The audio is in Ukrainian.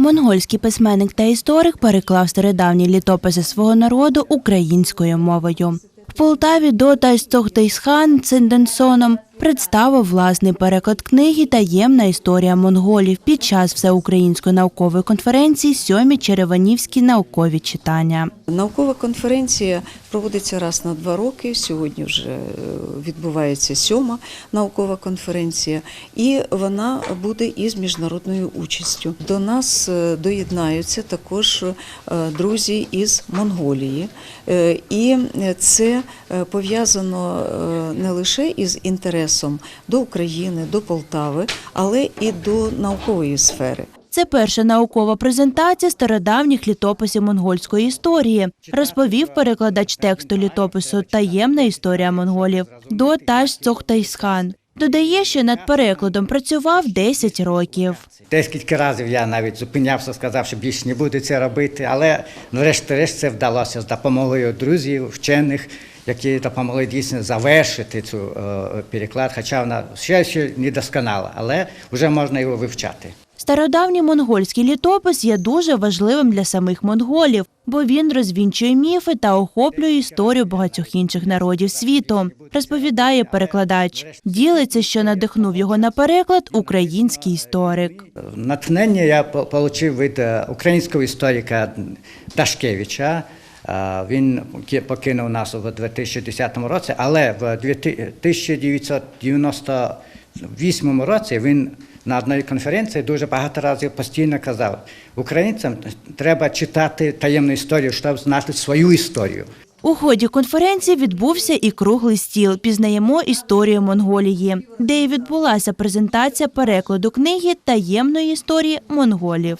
Монгольський письменник та історик переклав стародавні літописи свого народу українською мовою. В Полтаві до Тайстохтейсхан Цинденсоном представив власний переклад книги Таємна історія монголів під час всеукраїнської наукової конференції Сьомі Череванівські наукові читання. Наукова конференція проводиться раз на два роки. Сьогодні вже е, відбувається сьома наукова конференція, і вона буде із міжнародною участю. До нас е, доєднаються також е, друзі із Монголії, і це пов'язано не лише із інтересом до України, до Полтави, але і до наукової сфери. Це перша наукова презентація стародавніх літописів монгольської історії, розповів перекладач тексту літопису Таємна історія монголів до Таш Цохтайсхан. Додає, що над перекладом працював 10 років. Декілька разів я навіть зупинявся, сказав, що більше не буду це робити, але врешті-решт це вдалося з допомогою друзів, вчених, які допомогли дійсно завершити цю е, переклад, хоча вона ще, ще не досконала, але вже можна його вивчати. Стародавній монгольський літопис є дуже важливим для самих монголів, бо він розвінчує міфи та охоплює історію багатьох інших народів світу. Розповідає перекладач. Ділиться, що надихнув його на переклад український історик. Натхнення я отримав від е, українського історика Дашкевича. Е, Він покинув нас у 2010 році, але в 1998 році він на одній конференції дуже багато разів постійно казав, українцям треба читати таємну історію, щоб знати свою історію. У ході конференції відбувся і круглий стіл. Пізнаємо історію Монголії, де і відбулася презентація перекладу книги таємної історії монголів.